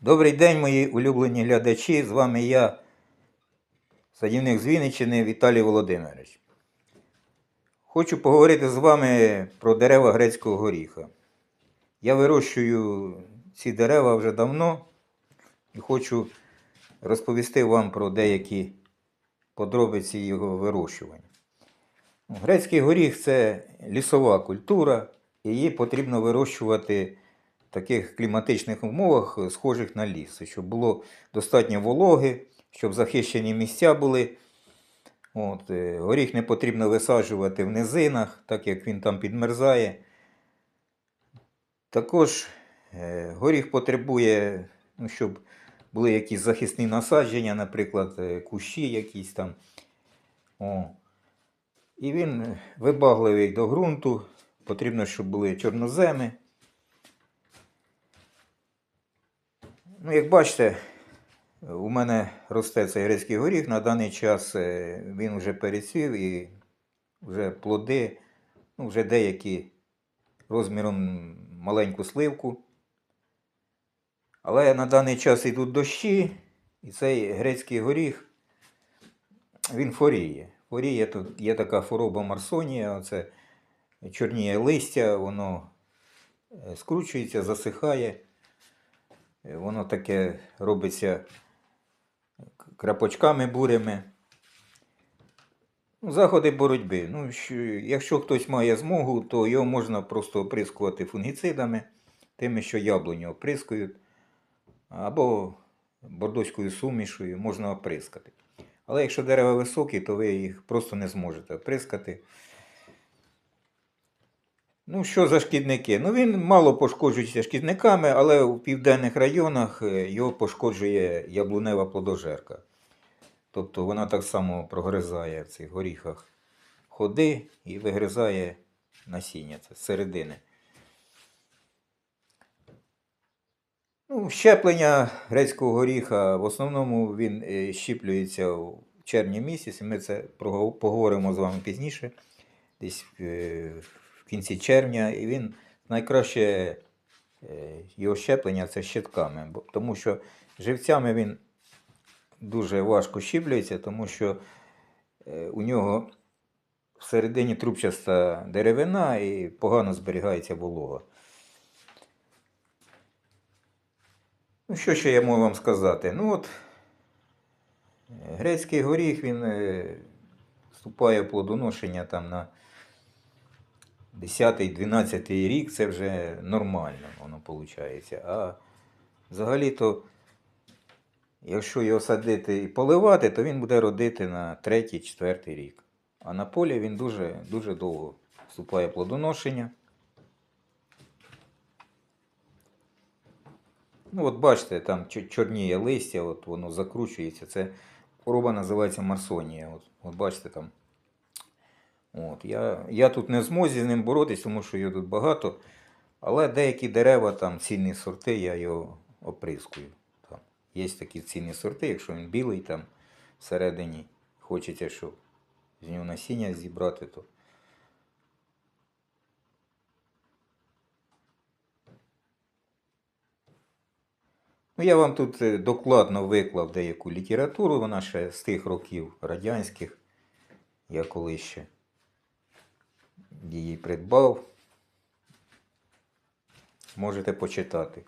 Добрий день, мої улюблені глядачі. З вами я, садівник з Вінниччини Віталій Володимирович. Хочу поговорити з вами про дерева грецького горіха. Я вирощую ці дерева вже давно і хочу розповісти вам про деякі подробиці його вирощування. Грецький горіх це лісова культура, її потрібно вирощувати таких кліматичних умовах, е, схожих на ліс, щоб було достатньо вологи, щоб захищені місця були. От, е, горіх не потрібно висаджувати в низинах, так як він там підмерзає. Також е, горіх потребує, ну, щоб були якісь захисні насадження, наприклад, кущі якісь там. О. І він вибагливий до ґрунту. Потрібно, щоб були чорноземи. Ну, як бачите, у мене росте цей грецький горіх. На даний час е, він вже перецвів і вже плоди, ну, вже деякі розміром маленьку сливку. Але на даний час йдуть дощі, і цей грецький горіх він форіє. Форіє тут є така хвороба марсонія, оце чорніє листя, воно е, скручується, засихає. Е, Воно таке робиться крапочками бурями. Ну, Заходи боротьби. Ну, що, якщо хтось має змогу, то його можна просто оприскувати фунгіцидами, тими, що яблуню оприскують, або бордоською сумішою можна оприскати. Але якщо дерева високі, то ви їх просто не зможете оприскати. Ну, що за шкідники? Ну, він мало пошкоджується шкідниками, але у південних районах е, його пошкоджує яблунева плодожерка. Тобто вона так само прогризає в цих горіхах ходи і вигризає насіння це з середини. Ну, щеплення грецького горіха в основному він е, щіплюється в червні місяці. Ми це поговоримо з вами пізніше, десь е, в кінці червня. І він найкраще е, його щеплення це щитками, тому що живцями він дуже важко щіплюється, тому що е, у нього всередині трубчаста деревина і погано зберігається волога. Ну, що ще я можу вам сказати? Ну от, е, грецький горіх, він вступає в плодоношення там на 10-12 рік, це вже нормально воно виходить. А взагалі-то, якщо його садити і поливати, то він буде родити на 3-4 рік. А на полі він дуже, дуже довго вступає плодоношення. Ну, от бачите, там чорніє листя, от воно закручується. Це хвороба називається марсонія. От, от бачите там. От, я, я тут не в змозі з ним боротись, тому що його тут багато. Але деякі дерева, там цінні сорти, я його оприскую. Там. Є такі цінні сорти, якщо він білий там всередині, хочеться, щоб з нього насіння зібрати, то Ну, я вам тут е, докладно виклав деяку літературу, вона ще з тих років радянських. Я колись ще її придбав. Можете почитати.